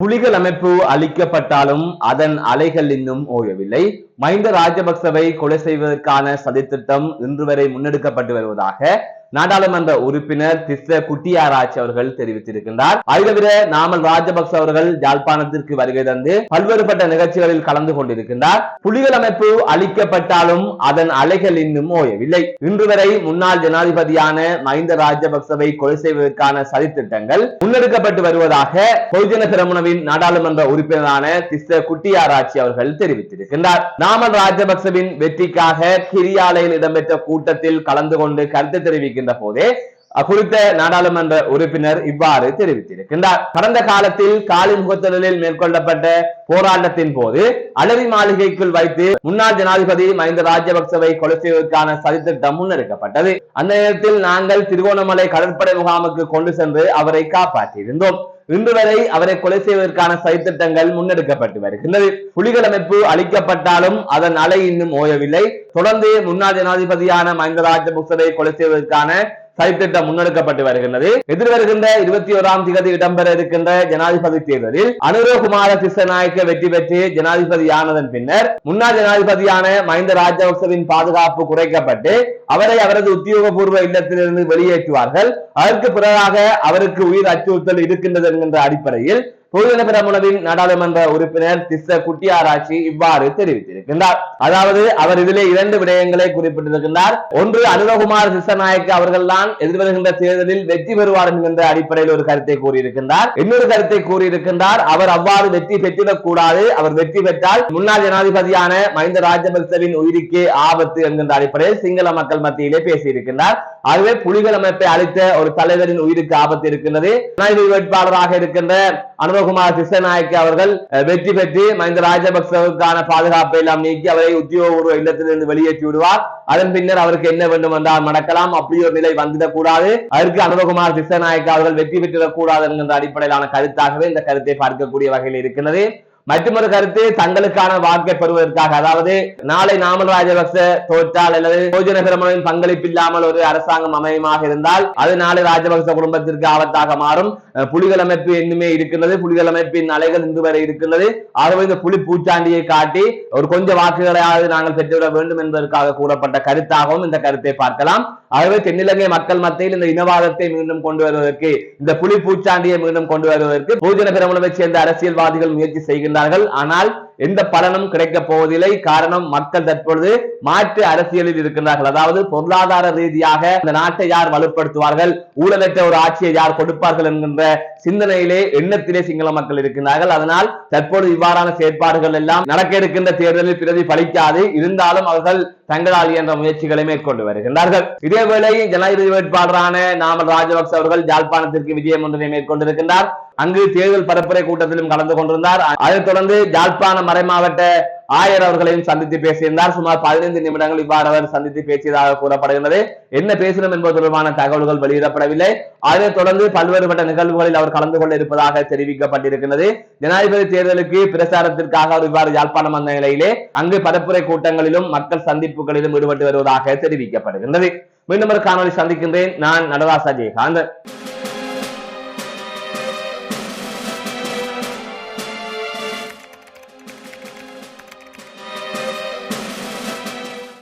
புலிகள் அமைப்பு அளிக்கப்பட்டாலும் அதன் அலைகள் இன்னும் ஓயவில்லை. மஹிந்த ராஜபக்சவை கொலை செய்வதற்கான சதித்திட்டம் இன்று வரை முன்னெடுக்கப்பட்டு வருவதாக நாடாளுமன்ற உறுப்பினர் திஸ்ஸ குட்டியாராட்சி அவர்கள் தெரிவித்திருக்கின்றார். அதை தவிர நாமல் ராஜபக்ச அவர்கள் யாழ்ப்பாணத்திற்கு வருகை தந்து பல்வேறுபட்ட நிகழ்ச்சிகளில் கலந்து கொண்டிருக்கின்றார். புலிகள் அமைப்பு அளிக்கப்பட்டாலும் அதன் அலைகள் இன்னும் ஓயவில்லை. இன்று வரை முன்னாள் ஜனாதிபதியான மஹிந்த ராஜபக்சவை கொலை செய்வதற்கான சதித்திட்டங்கள் முன்னெடுக்கப்பட்டு வருவதாக பொதுஜன திரமுனவின் நாடாளுமன்ற உறுப்பினரான திஸ்ஸ குட்டியாராட்சி அவர்கள் தெரிவித்திருக்கின்றார். நாமல் ராஜபக்சவின் வெற்றிக்காக கிரியாலையில் இடம்பெற்ற கூட்டத்தில் கலந்து கொண்டு கருத்து தெரிவிக்கின்ற போதே குறித்த நாடாளுமன்ற உறுப்பினர் இவ்வாறு தெரிவித்திருக்கின்றார். கடந்த காலத்தில் காலி முகத்தலில் மேற்கொள்ளப்பட்ட போராட்டத்தின் போது அலரி மாளிகைக்குள் வைத்து முன்னாள் ஜனாதிபதி மஹிந்த ராஜபக்சவை கொலை செய்வதற்கான சதித்திட்டம் முன்னெடுக்கப்பட்டது. அந்த நேரத்தில் நாங்கள் திருகோணமலை கடற்படை முகாமுக்கு கொண்டு சென்று அவரை காப்பாற்றியிருந்தோம். இன்று வரை அவரை கொலை செய்வதற்கான சதித்திட்டங்கள் முன்னெடுக்கப்பட்டு வருகின்றது. புலிகள் அமைப்பு அளிக்கப்பட்டாலும் அதன் அலை இன்னும் ஓயவில்லை. தொடர்ந்து முன்னாள் ஜனாதிபதியான மஹிந்த ராஜபக்சவை கொலை செய்வதற்கான சதித்திட்டம் முன்னெடுக்கப்பட்டு வருகின்றது. எதிர்வருகின்ற இருபத்தி ஓராம் தேதி இடம்பெற இருக்கின்ற ஜனாதிபதி தேர்தலில் அனுரகுமார திசநாயக்க வெற்றி பெற்று ஜனாதிபதியானதன் பின்னர் முன்னாள் ஜனாதிபதியான மஹிந்த ராஜபக்சவின் பாதுகாப்பு குறைக்கப்பட்டு அவரை அவரது உத்தியோகபூர்வ இல்லத்திலிருந்து வெளியேற்றுவார்கள். அதற்கு பிறகாக அவருக்கு உயிர் அச்சுறுத்தல் இருக்கின்றது என்கின்ற அடிப்படையில் பொதுஜன பிரமுனவின் நாடாளுமன்ற உறுப்பினர் திஸ்ஸ குட்டியாராய்ச்சி இவ்வாறு தெரிவித்திருக்கின்றார். அதாவது அவர் இதிலே இரண்டு விடயங்களை குறிப்பிட்டிருக்கின்றார். ஒன்று அனுரகுமார் சிசநாயக்கு அவர்கள் தான் எதிர்வருகின்ற தேர்தலில் வெற்றி பெறுவார் என்கின்ற அடிப்படையில் ஒரு கருத்தை கூறியிருக்கின்றார். இன்னொரு கருத்தை கூறியிருக்கின்றார் அவர் அவ்வாறு வெற்றி பெற்றிடக் கூடாது அவர் வெற்றி பெற்றால் முன்னாள் ஜனாதிபதியான மஹிந்த ராஜபக்சவின் உயிருக்கே ஆபத்து என்கின்ற அடிப்படையில் சிங்கள மக்கள் மத்தியிலே பேசியிருக்கின்றார். ஆகவே புலிகள் அமைப்பை அளித்த ஒரு தலைவரின் உயிருக்கு ஆபத்து இருக்கின்றது. ஜனாதிபதி வேட்பாளராக இருக்கின்ற அனுரகுமார் திசநாயக்க அவர்கள் வெற்றி பெற்று மஹிந்த ராஜபக்சவுக்கான பாதுகாப்பை எல்லாம் நீக்கி அவரை உத்தியோகபூர்வ இல்லத்திலிருந்து வெளியேற்றி விடுவார். அதன் பின்னர் அவருக்கு என்ன வேண்டும் என்றால் நடக்கலாம் அப்படி ஒரு நிலை வந்துடக் கூடாது அதற்கு அனுரகுமார் திசநாயக்க அவர்கள் வெற்றி பெற்றிடக்கூடாது என்கின்ற அடிப்படையிலான கருத்தாகவே இந்த கருத்தை பார்க்கக்கூடிய வகையில் இருக்கிறது மற்றொரு கருத்து தங்களுக்கான வாக்கை பெறுவதற்காக. அதாவது நாளை நாமல் ராஜபக்ச தோற்றால் அல்லது போஜன பெருமனின் பங்களிப்பு இல்லாமல் ஒரு அரசாங்கம் அமையமாக இருந்தால் அது நாளை ராஜபக்ச குடும்பத்திற்கு ஆபத்தாக மாறும். புலிகள் அமைப்பு இன்னுமே இருக்கின்றது. புலிகள் அமைப்பின் அலைகள் இன்று வரை இருக்கின்றது. ஆகவே இந்த புலி பூச்சாண்டியை காட்டி ஒரு கொஞ்சம் வாக்குகளையாவது நாங்கள் பெற்றுவிட வேண்டும் என்பதற்காக கூறப்பட்ட கருத்தாகவும் இந்த கருத்தை பார்க்கலாம். ஆகவே தென்னிலங்கை மக்கள் மத்தியில் இந்த இனவாதத்தை மீண்டும் கொண்டு வருவதற்கு இந்த புலி பூச்சாண்டியை மீண்டும் கொண்டு வருவதற்கு பூஜன பெருமளவை சேர்ந்த அரசியல்வாதிகள் முயற்சி செய்கின்றார்கள் ஆனால் எந்த பலனும் கிடைக்கப் போவதில்லை. காரணம் மக்கள் தற்பொழுது மாற்று அரசியலில் இருக்கின்றார்கள். அதாவது பொருளாதார ரீதியாக இந்த நாட்டை யார் வலுப்படுத்துவார்கள்? ஊழலற்ற ஒரு ஆட்சியை யார் கொடுப்பார்கள் என்கின்ற சிந்தனையிலே எண்ணத்திலே சிங்கள மக்கள் இருக்கின்றார்கள். அதனால் தற்போது இவ்வாறான செயற்பாடுகள் எல்லாம் நடக்க இருக்கின்ற தேர்தலில் பிரதி பலிக்காது இருந்தாலும் அவர்கள் தங்களால் இயன்ற முயற்சிகளை மேற்கொண்டு வருகின்றார்கள். இதேவேளை ஜனாதிபதி வேட்பாளரான நாமல் ராஜபக்ச அவர்கள் ஜாழ்ப்பாணத்திற்கு விஜயம் ஒன்றினை மேற்கொண்டிருக்கின்றார். அங்கு தேர்தல் பரப்புரை கூட்டத்திலும் கலந்து கொண்டிருந்தார். அதைத் தொடர்ந்து யாழ்ப்பாண மறைமாவட்ட ஆயர் அவர்களையும் சந்தித்து பேசியிருந்தார். சுமார் பதினைந்து நிமிடங்கள் இவ்வாறு அவர் சந்தித்து பேசியதாக கூறப்படுகின்றது. என்ன பேசினோம் என்பது தொடர்பான தகவல்கள் வெளியிடப்படவில்லை. அதைத் தொடர்ந்து பல்வேறுபட்ட நிகழ்வுகளில் அவர் கலந்து கொள்ள இருப்பதாக தெரிவிக்கப்பட்டிருக்கிறது ஜனாதிபதி தேர்தலுக்கு பிரச்சாரத்திற்காக அவர் இவ்வாறு யாழ்ப்பாணம் வந்த நிலையிலே அங்கு பரப்புரை கூட்டங்களிலும் மக்கள் சந்திப்புகளிலும் ஈடுபட்டு வருவதாக தெரிவிக்கப்படுகின்றது. மீண்டும் ஒரு காணொலி சந்திக்கின்றேன். நான் நடராசா ஜெயகாந்தன்.